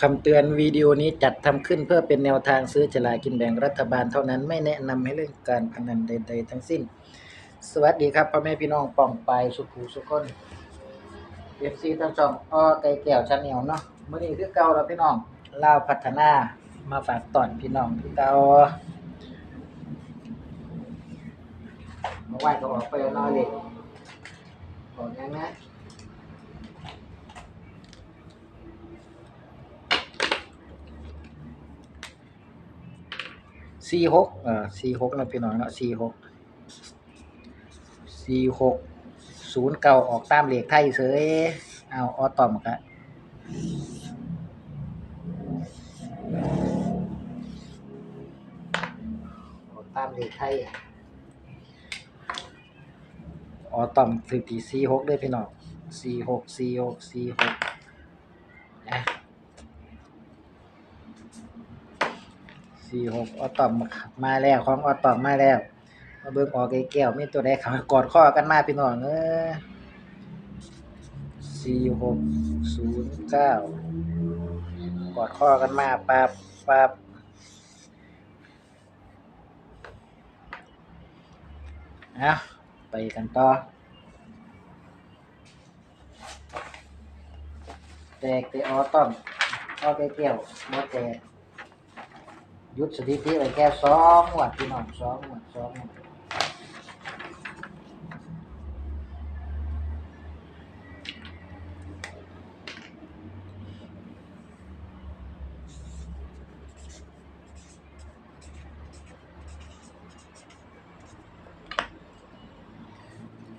คำเตือนวิดีโอนี้จัดทำขึ้นเพื่อเป็นแนวทางซื้อฉลากกินแบ่งรัฐบาลเท่านั้นไม่แนะนำให้เล่นการพนันใด ๆ ทั้งสิ้น สวัสดีครับพ่อแม่พี่น้องป่องไปสุขูสุขคนเอฟซีทั้งสองอ้อไก่แก้วชาแนลเนาะมื้อนี้คือเก่าแล้วพี่น้องลาวพัฒนามาฝากตอนพี่น้องคือเก่ามื่อวานก็ออกไปแล้วนอยเลยบอกยังนะ สี่หกเอ่อสี่หกนะพี่น้องเนาะสี่หกสี่หกศูนย์เก่าออกตามเลขไทยเสยเอาออตอมกะออกตามเลขไทยออตอมถือตีสี่หกด้วยพี่น้องสี่หกสี่หกสี่หกนะ สี่หกออตอมมาแล้วของออตอมมาแล้ว มาเบิ่งออกไอ้แก้วมีตัวใดขากอดข้อกันมาพี่น้องเออสี่หกศูนย์เก้ากอดข้อกันมาปั๊บปั๊บเอาไปกันต่อ แตกแต่ออตอมออกไอ้แก้วบ่แตก ยุดสถิติไว้แค่สองงวดพี่น้องสองงวดสองงวด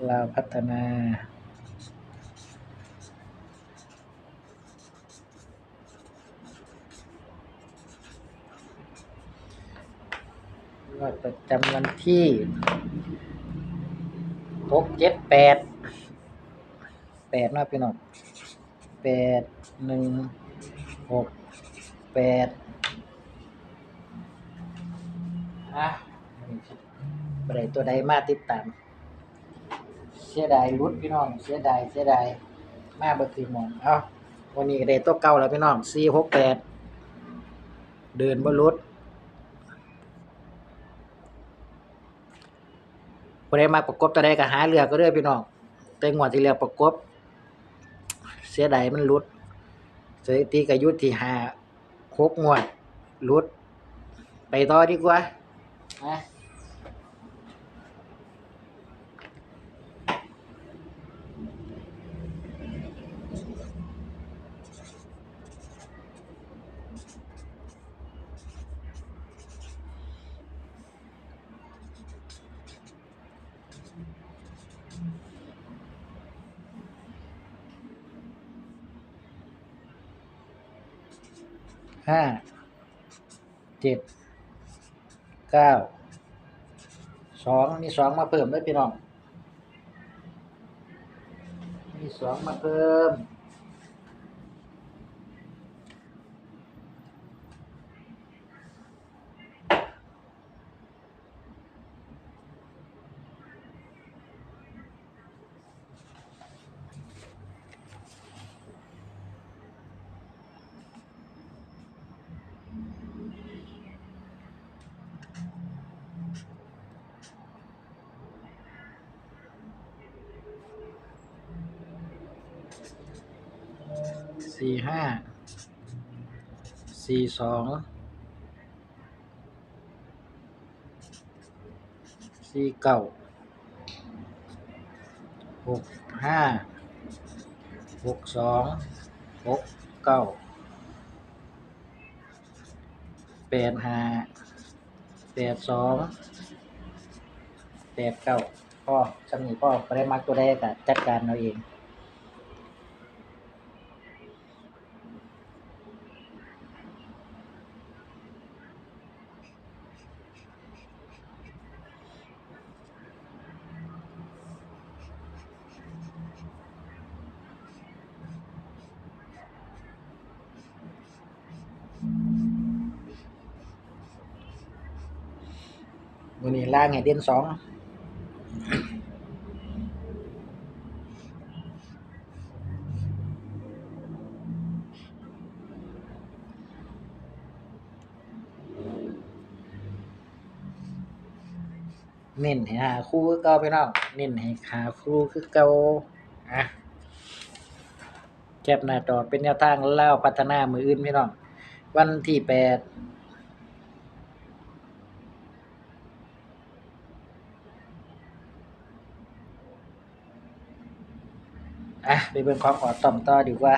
ลาวพัฒนา งวดประจำวันที่หกเจ็ดแปดแปดนะพี่น้องแปดหนึ่งหกแปดอะบไรตัวใดมาติดตาม เสียดายรุดพี่น้อง เสียดายเสียดายมาเบิกคือหมองเอ้าวันนี้ก็ได้ตัวเก่าแล้วพี่น้องสี่หกแปดเดินบนรุด บ่ได้มาประกบตัวใดก็หาเลือกก็เรื่อยพี่น้องแต่งวดที่แล้วประกบ เสียดายมันหลุดสถิติกับยุทธที่ห้าหกงวดหลุด ไปต่อดีกว่านะ ห้าเจ็ดเก้าสองมีสองมาเพิ่มด้วยพี่น้อง มีสองมาเพิ่ม สี่ห้าสี่สองสี่เก้าหกห้าหกสองหกเก้าแปดห้าแปดสองแปดเก้าพ่อสำนีพ่อไปได้มักตัวแรกอะจัดการเอาเอง วันนี้ล่างไงเด่นสองเน้นให้หาคู่คือเก่าพี่น้องเน้นให้หาคู่คือเก่าอะแคปหน้าจอเป็นแนวทางเล่าพัฒนามืออื่นพี่น้อง วันที่แปด อะไปเบิ่งของออต่อมต่อดีกว่า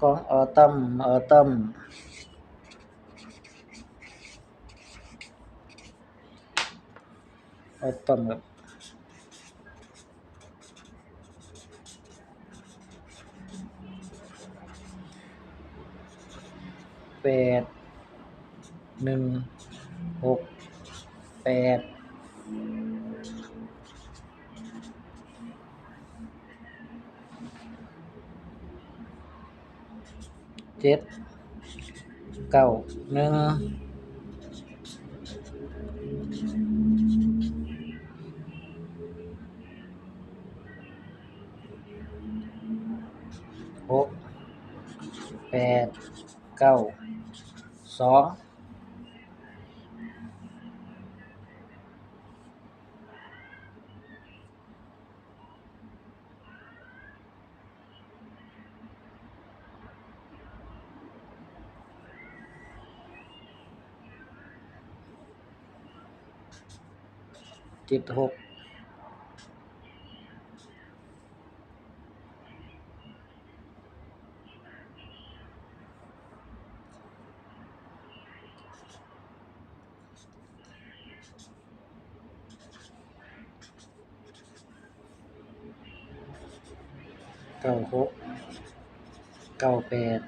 ของออตัมออตัมออตัมครับแปดหนึ่งหก แปดเจ็ดเก้าหนึ่งหกแปดเก้าสองเจ็ดหกเก้าหกเก้าแปด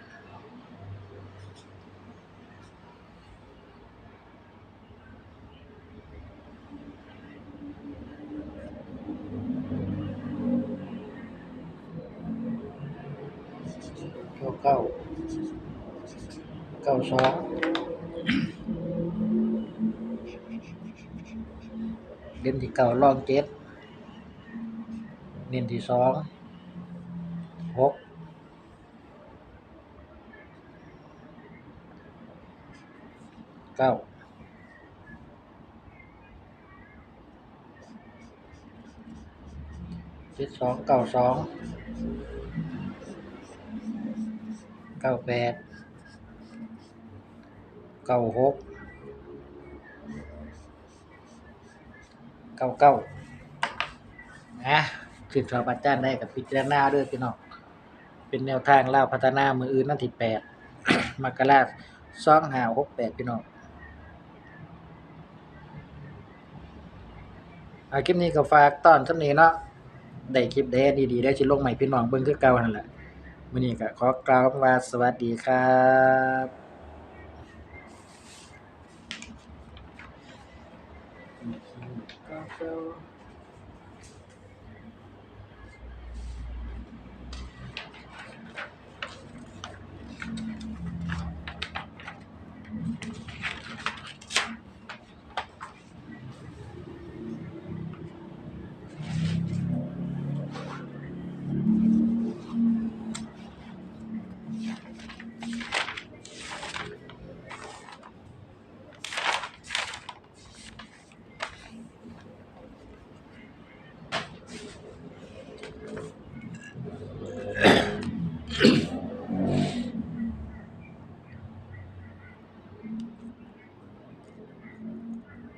เก้าเก้าเก้าสองเล่นที่เเจ็ดเน้นที่สองหกเก้าแปดเก้าหกเก้าเก้านะขึ้นชอบอาจารย์ได้กับพิจารณาด้วยพี่น้องเป็นแนวทางเล่าพัฒนามืออื่นนั่นที่แปดมกราสองหาหกแปดพี่น้องอาคลิปนี้ก็ฝากตอนสำนีเนาะได้คลิปได้ดีๆได้ชิลงใหม่พี่น้องเบิ่งคือเก่านั่นแหละ วันนี้ก็ขอกล่าวคำว่าสวัสดีครับ